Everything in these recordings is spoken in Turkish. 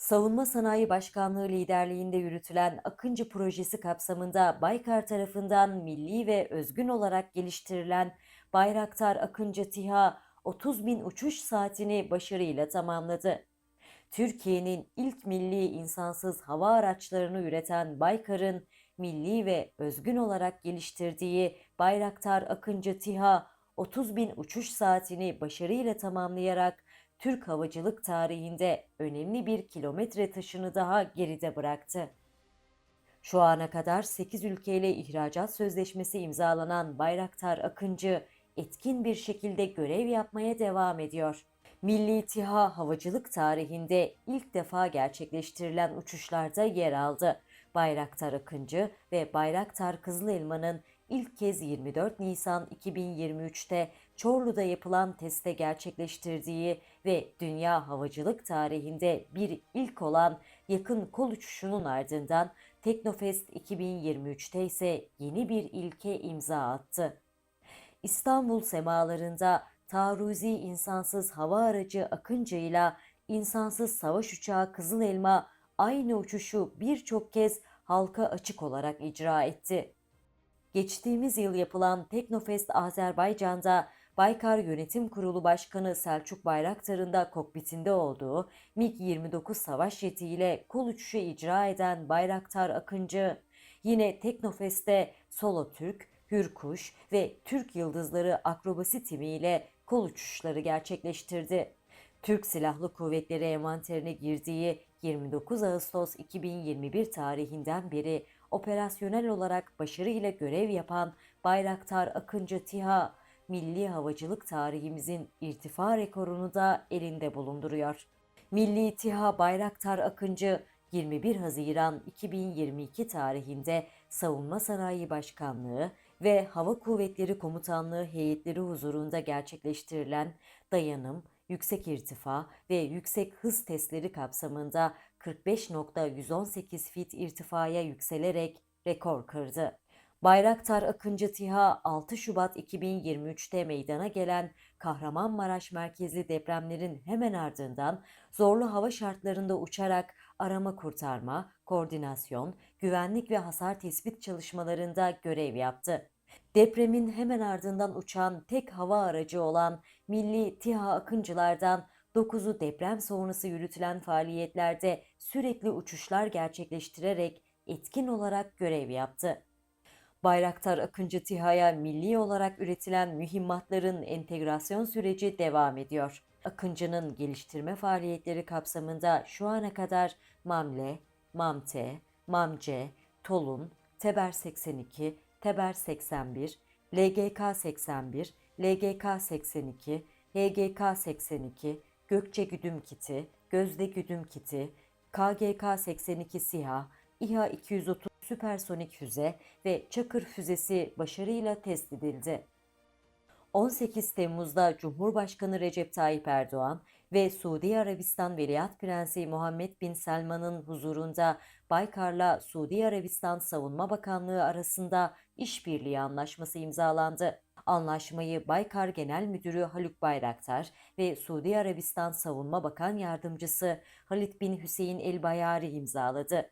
Savunma Sanayi Başkanlığı liderliğinde yürütülen Akıncı projesi kapsamında Baykar tarafından milli ve özgün olarak geliştirilen Bayraktar Akıncı TİHA 30 bin uçuş saatini başarıyla tamamladı. Türkiye'nin ilk milli insansız hava araçlarını üreten Baykar'ın milli ve özgün olarak geliştirdiği Bayraktar Akıncı TİHA 30 bin uçuş saatini başarıyla tamamlayarak Türk havacılık tarihinde önemli bir kilometre taşını daha geride bıraktı. Şu ana kadar 8 ülkeyle ihracat sözleşmesi imzalanan Bayraktar Akıncı etkin bir şekilde görev yapmaya devam ediyor. Milli TİHA havacılık tarihinde ilk defa gerçekleştirilen uçuşlarda yer aldı. Bayraktar Akıncı ve Bayraktar Kızılelma'nın ilk kez 24 Nisan 2023'te Çorlu'da yapılan teste gerçekleştirdiği ve dünya havacılık tarihinde bir ilk olan yakın kol uçuşunun ardından Teknofest 2023'te ise yeni bir ilke imza attı. İstanbul semalarında taarruzi insansız hava aracı Akıncı ile insansız savaş uçağı Kızıl Elma aynı uçuşu birçok kez halka açık olarak icra etti. Geçtiğimiz yıl yapılan Teknofest Azerbaycan'da Baykar Yönetim Kurulu Başkanı Selçuk Bayraktar'ın da kokpitinde olduğu MiG-29 savaş jetiyle kol uçuşu icra eden Bayraktar Akıncı, yine Teknofest'te Solo Türk, Hürkuş ve Türk Yıldızları akrobasi timiyle kol uçuşları gerçekleştirdi. Türk Silahlı Kuvvetleri envanterine girdiği 29 Ağustos 2021 tarihinden beri operasyonel olarak başarıyla görev yapan Bayraktar Akıncı TİHA, milli havacılık tarihimizin irtifa rekorunu da elinde bulunduruyor. Milli TİHA Bayraktar Akıncı 21 Haziran 2022 tarihinde Savunma Sanayi Başkanlığı ve Hava Kuvvetleri Komutanlığı heyetleri huzurunda gerçekleştirilen dayanım, yüksek irtifa ve yüksek hız testleri kapsamında 45.118 fit irtifaya yükselerek rekor kırdı. Bayraktar Akıncı TİHA 6 Şubat 2023'te meydana gelen Kahramanmaraş merkezli depremlerin hemen ardından zorlu hava şartlarında uçarak arama kurtarma, koordinasyon, güvenlik ve hasar tespit çalışmalarında görev yaptı. Depremin hemen ardından uçan tek hava aracı olan Milli TİHA Akıncılardan 9'u deprem sonrası yürütülen faaliyetlerde sürekli uçuşlar gerçekleştirerek etkin olarak görev yaptı. Bayraktar Akıncı TİHA'ya milli olarak üretilen mühimmatların entegrasyon süreci devam ediyor. Akıncı'nın geliştirme faaliyetleri kapsamında şu ana kadar MAMLE, MAMTE, MAMCE, TOLUN, TEBER 82, TEBER 81, LGK 81, LGK 82, HGK 82, Gökçe Güdüm Kiti, Gözde Güdüm Kiti, KGK 82 SİHA, İHA 230 süpersonik füze ve Çakır füzesi başarıyla test edildi. 18 Temmuz'da Cumhurbaşkanı Recep Tayyip Erdoğan ve Suudi Arabistan Veliaht Prensi Muhammed Bin Selman'ın huzurunda Baykar'la Suudi Arabistan Savunma Bakanlığı arasında işbirliği anlaşması imzalandı. Anlaşmayı Baykar Genel Müdürü Haluk Bayraktar ve Suudi Arabistan Savunma Bakan Yardımcısı Halit Bin Hüseyin El Bayari imzaladı.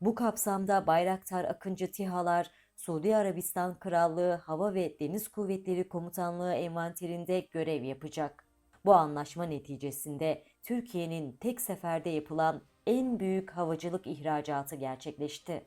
Bu kapsamda Bayraktar Akıncı TİHA'lar Suudi Arabistan Krallığı Hava ve Deniz Kuvvetleri Komutanlığı envanterinde görev yapacak. Bu anlaşma neticesinde Türkiye'nin tek seferde yapılan en büyük havacılık ihracatı gerçekleşti.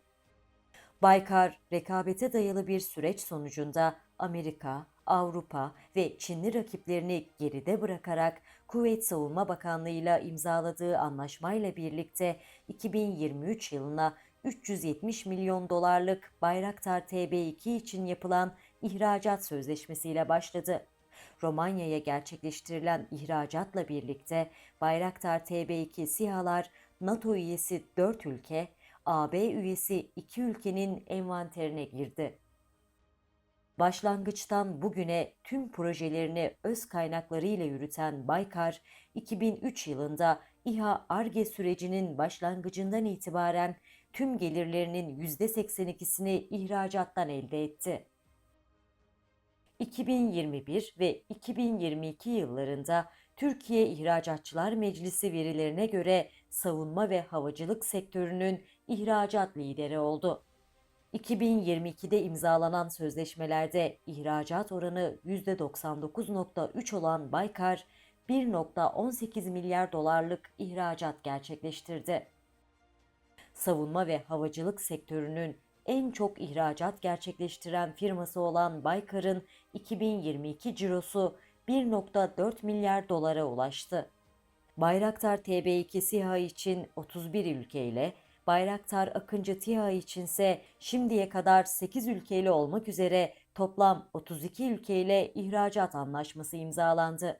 Baykar, rekabete dayalı bir süreç sonucunda Amerika, Avrupa ve Çinli rakiplerini geride bırakarak Kuveyt Savunma Bakanlığı ile imzaladığı anlaşmayla birlikte 2023 yılına 370 milyon dolarlık Bayraktar TB2 için yapılan ihracat sözleşmesiyle başladı. Romanya'ya gerçekleştirilen ihracatla birlikte Bayraktar TB2 SİHA'lar NATO üyesi 4 ülke, AB üyesi 2 ülkenin envanterine girdi. Başlangıçtan bugüne tüm projelerini öz kaynaklarıyla yürüten Baykar, 2003 yılında İHA ARGE sürecinin başlangıcından itibaren tüm gelirlerinin %82'sini ihracattan elde etti. 2021 ve 2022 yıllarında Türkiye İhracatçılar Meclisi verilerine göre savunma ve havacılık sektörünün ihracat lideri oldu. 2022'de imzalanan sözleşmelerde ihracat oranı %99.3 olan Baykar, 1.18 milyar dolarlık ihracat gerçekleştirdi. Savunma ve havacılık sektörünün en çok ihracat gerçekleştiren firması olan Baykar'ın 2022 cirosu 1.4 milyar dolara ulaştı. Bayraktar TB2 SİHA için 31 ülkeyle, Bayraktar Akıncı TİHA içinse şimdiye kadar 8 ülkeyle olmak üzere toplam 32 ülkeyle ihracat anlaşması imzalandı.